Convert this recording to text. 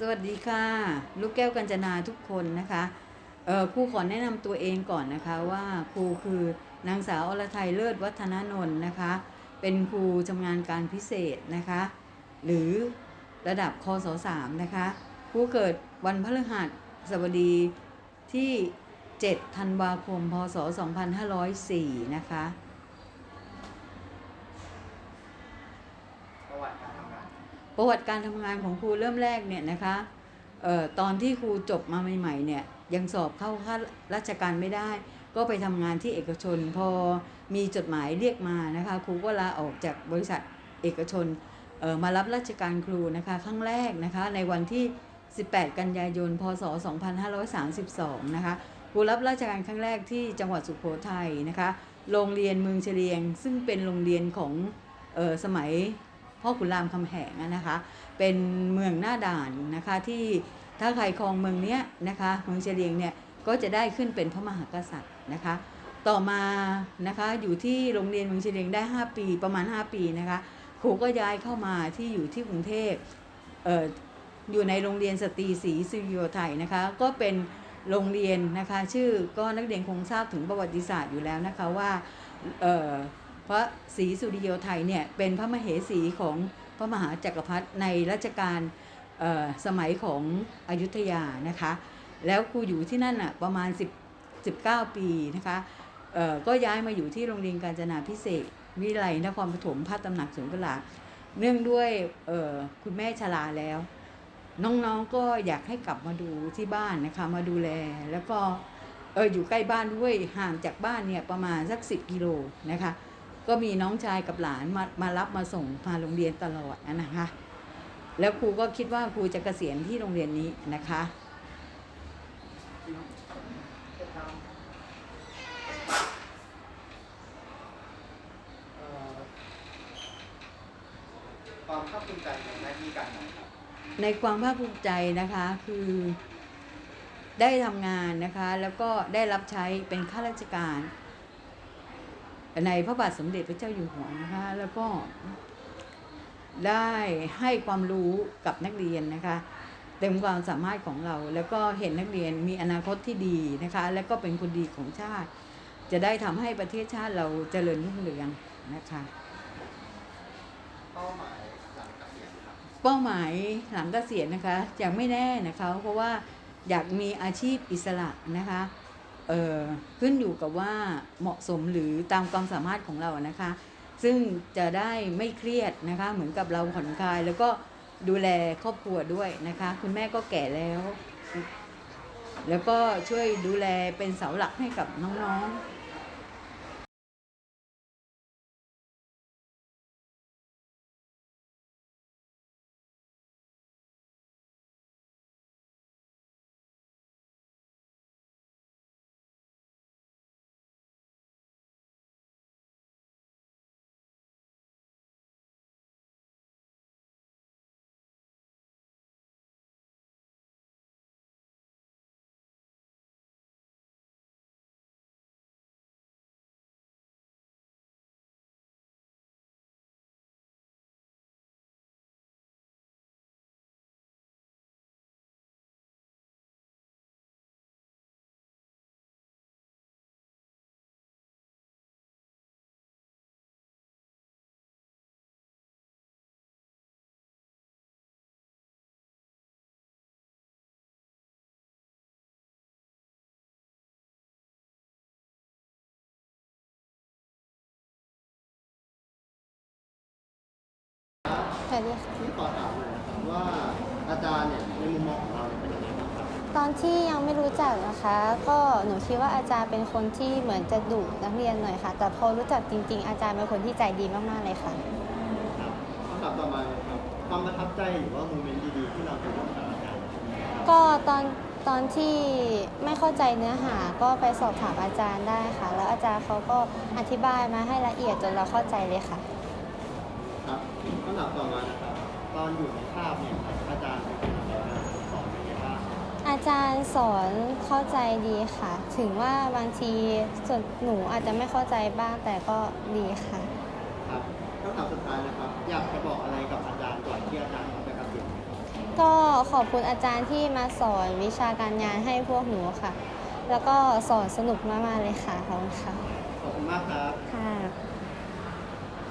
สวัสดีค่ะ ลูกแก้วกัญจนาทุกคนนะคะเอ่อครูขอแนะนำตัวเองก่อนนะคะว่าครูคือนางสาวอรไทยเลิศวัฒนนนท์นะคะ เป็นครูชำนาญการพิเศษนะคะ หรือระดับคศ3นะคะครูเกิดวันพฤหัสบดีที่ 7 ธันวาคม พศ 2504 นะคะประวัติการทำงาน ประวัติการทำงานของครูเริ่มแรกเนี่ยนะคะเอ่อตอนที่ครูจบมาใหม่ๆเนี่ยยังสอบเข้าข้าราชการไม่ได้ ก็ไปทำงานที่เอกชน พอมีจดหมายเรียกมานะคะครูก็ลาออกจากบริษัทเอกชนเอ่อมารับราชการครูนะคะครั้งแรกนะคะในวันที่ 18 กันยายน พศ 2532 นะคะครูรับราชการครั้งแรกที่จังหวัดสุโขทัยนะคะโรงเรียนเมืองเฉลียง ซึ่งเป็นโรงเรียนของออสมัย พ่อขุนรามคำแหงนะคะ เป็นเมืองหน้าด่านนะคะที่ถ้าใครครองเมืองเนี้ยนะคะเมืองเฉลียงเนี่ยก็จะได้ขึ้นเป็นพระมหากษัตริย์นะคะ ต่อมานะคะอยู่ที่โรงเรียนเมืองเฉลียงได้ 5 ปีประมาณ 5 ปีนะคะครูก็ย้ายเข้ามาที่อยู่ที่กรุงเทพเอ่ออยู่ในโรงเรียนสตรีศรีสุริโยไทยนะคะ ก็เป็นโรงเรียนนะคะ ชื่อก็นักเรียนคงทราบถึงประวัติศาสตร์อยู่แล้วนะคะว่าเอ่อ พระศรีสุริโยไทยเนี่ยเป็นพระมเหสีของพระมหาจักรพรรดิในรัชกาลสมัยของอยุธยานะคะ แล้วครูอยู่ที่นั่นอะประมาณ10 19 ปีนะคะก็ย้ายมาอยู่ที่โรงเรียนการจนาพิเศษวิไลนครปฐมพระตำหนักสวนกุหลาบเนื่องด้วยคุณแม่ชราแล้ว น้องๆก็อยากให้กลับมาดูที่บ้านนะคะมาดูแลแล้วก็เอออยู่ใกล้บ้านด้วยห่างจากบ้านเนี่ยประมาณสัก10กิโลนะคะ ก็มีน้องชายกับหลานมามารับมาส่งมาโรงเรียนตลอดนะคะ แล้วครูก็คิดว่าครูจะเกษียณที่โรงเรียนนี้นะคะเอ่อความภาคภูมิใจในหน้าที่การงานครับในความภาคภูมิใจนะคะคือได้ทำงานนะคะ แล้วก็ได้รับใช้เป็นข้าราชการ ในพระบาทสมเด็จพระเจ้าอยู่หัวนะคะแล้วก็ได้ให้ความรู้กับนักเรียนนะคะเต็มความสามารถของเรา แล้วก็เห็นนักเรียนมีอนาคตที่ดีนะคะ แล้วก็เป็นคนดีของชาติ จะได้ทำให้ประเทศชาติเราเจริญรุ่งเรืองนะคะเป้าหมายหลังเกษียณครับเป้าหมายหลังเกษียณนะคะยังไม่แน่นะคะ เพราะว่าอยากมีอาชีพอิสระนะคะ ขึ้นอยู่กับว่าเหมาะสมหรือตามความสามารถของเรานะคะ ซึ่งจะได้ไม่เครียดนะคะ เหมือนกับเราผ่อนคลาย แล้วก็ดูแลครอบครัวด้วยนะคะ คุณแม่ก็แก่แล้ว แล้วก็ช่วยดูแลเป็นเสาหลักให้กับน้องๆ สวัสดีค่ะ ที่ขอถามหน่อยนะครับว่าอาจารย์เนี่ยในมุมมองของเราเนี่ยเป็นยังไงบ้างครับตอนที่ยังไม่รู้จักนะคะ ก็หนูคิดว่าอาจารย์เป็นคนที่เหมือนจะดุนักเรียนหน่อยค่ะ แต่พอรู้จักจริง ๆ อาจารย์เป็นคนที่ใจดีมากๆเลยค่ะ ครับคำถามต่อมาเลยครับความประทับใจหรือว่าโมเมนต์ดีๆที่เราจะร่วมกับอาจารย์ก็ตอนตอนที่ไม่เข้าใจเนื้อหาก็ไปสอบถามอาจารย์ได้ค่ะ แล้วอาจารย์เขาก็อธิบายมาให้ละเอียดจนเราเข้าใจเลยค่ะครับคำถามต่อมานะครับตอนอยู่ในคาบเนี่ยครับอาจารย์เป็นคนยังไงบ้างสอนยังไงบ้างอาจารย์สอนเข้าใจดีค่ะ ถึงว่าบางทีส่วนหนูอาจจะไม่เข้าใจบ้างแต่ก็ดีค่ะ ครับคำถามสุดท้ายนะครับ อยากจะบอกอะไรกับอาจารย์ก่อนที่อาจารย์เขาจะเกษียณไหมครับก็ขอบคุณอาจารย์ที่มาสอนวิชาการงานให้พวกหนูค่ะ แล้วก็สอนสนุกมากๆเลยค่ะขอบคุณค่ะ